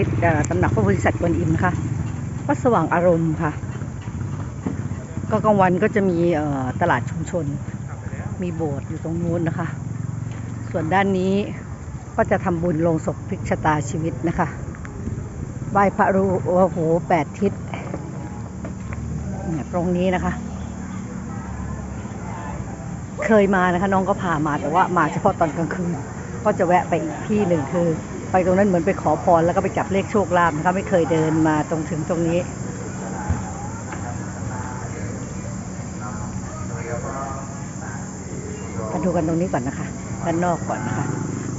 นี้ตำหนักพระโพธิสัตว์กวนอิมนะคะวัดสว่างอารมณ์ค่ะ ก็กลางวันก็จะมีตลาดชุมชน มีโบสถ์อยู่ตรงนู้นนะคะ ส่วนด้านนี้ก็จะทำบุญลงศพพลิกชะตาชีวิตนะคะไหว้พระรูโอ้โหแปดทิศเนี่ยตรงนี้นะคะ เคยมานะคะน้องก็พามาแต่ว่ามาเฉพาะตอนกลางคืน ก็จะแวะไปอีกที่หนึ่งคือ ไปตรงนั้นเหมือนไปขอพรแล้วก็ไปจับเลขโชคลาภนะคะไม่เคยเดินมาตรงถึงตรงนี้มาดูกันตรงนี้ก่อนนะคะด้านนอกก่อนนะคะ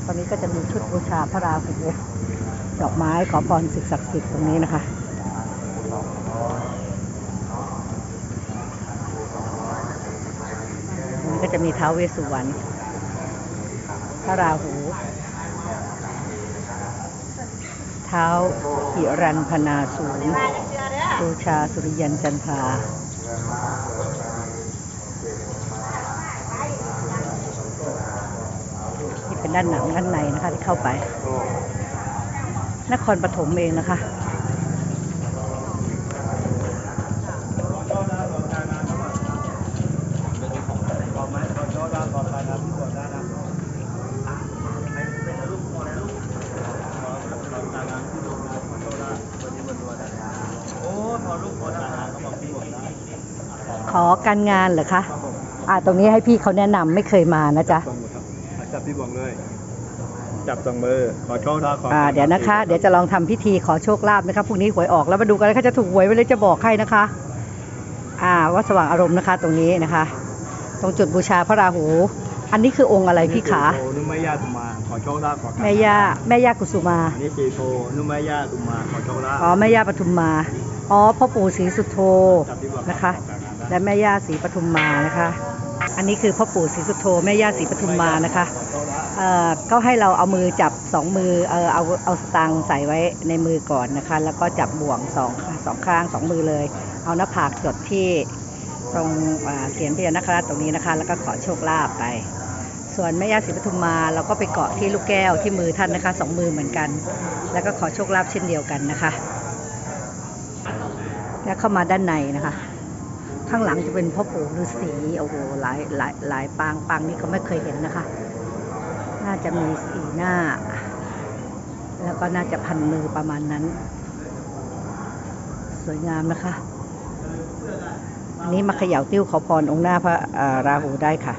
ตอนนี้ก็จะมีชุดบูชาพระราหูดอกไม้ขอพรสิ่งศักดิ์สิทธิ์ตรงนี้นะคะมันก็จะมีท้าวเวสสุวรรณพระราหู เท้าหิรันพนาสูงบูชาสุริยันจันทาที่เป็นด้านหนังด้านในนะคะที่เข้าไป นครปฐมเองนะคะ ขอการงานเหรอคะอ่าตรงนี้ให้พี่เขาแนะนำไม่เคยมานะจ๊ะสองมือครับอะจับที่บวงเลย จับสองมือ ขอโชคลาภขออ่าเดี๋ยวนะคะ เดี๋ยวจะลองทำพิธีขอโชคลาภนะคะพรุ่งนี้หวยออกแล้วมาดูกันนะคะจะถูกหวยไปเลยจะบอกให้นะคะ อ่าวัดสว่างอารมณ์นะคะตรงนี้นะคะ ตรงจุดบูชาพระราหู อันนี้คือองค์อะไรพี่ขาโตนุ่มแม่ย่าตุมา ขอโชคลาภขอการแม่ย่าแม่ย่ากุสุมา อันนี้สีโทนุ่มแม่ย่าตุมา ขอโชคลาภอ๋อแม่ย่าปทุมมา อ๋อพ่อปู่ศรีสุโธจับที่บวงนะคะ และแม่ย่าศรีปทุมมานะคะ อันนี้คือพ่อปู่ศรีสุโธแม่ย่าศรีปทุมมานะคะเอ่อก็ให้เราเอามือจับสองมือเออเอาเอาสตางค์ใส่ไว้ในมือก่อนนะคะ แล้วก็จับบ่วงสองสองข้างสองมือเลย เอาหน้าผากจดที่ตรงเสียนพญานาคราชตรงนี้นะคะ แล้วก็ขอโชคลาภไป ส่วนแม่ย่าศรีปทุมมาเราก็ไปเกาะที่ลูกแก้วที่มือท่านนะคะสองมือเหมือนกัน แล้วก็ขอโชคลาภเช่นเดียวกันนะคะ แล้วเข้ามาด้านในนะคะ ข้างหลังจะเป็นพ่อปู่ฤาษีโอ้โหหลายหลายหลายปางปางนี้ก็ไม่เคยเห็นนะคะ น่าจะมีสีหน้า แล้วก็น่าจะพันมือประมาณนั้น สวยงามนะคะ อันนี้มาเขย่าติ้วขอพรองค์หน้าพระราหูได้ค่ะ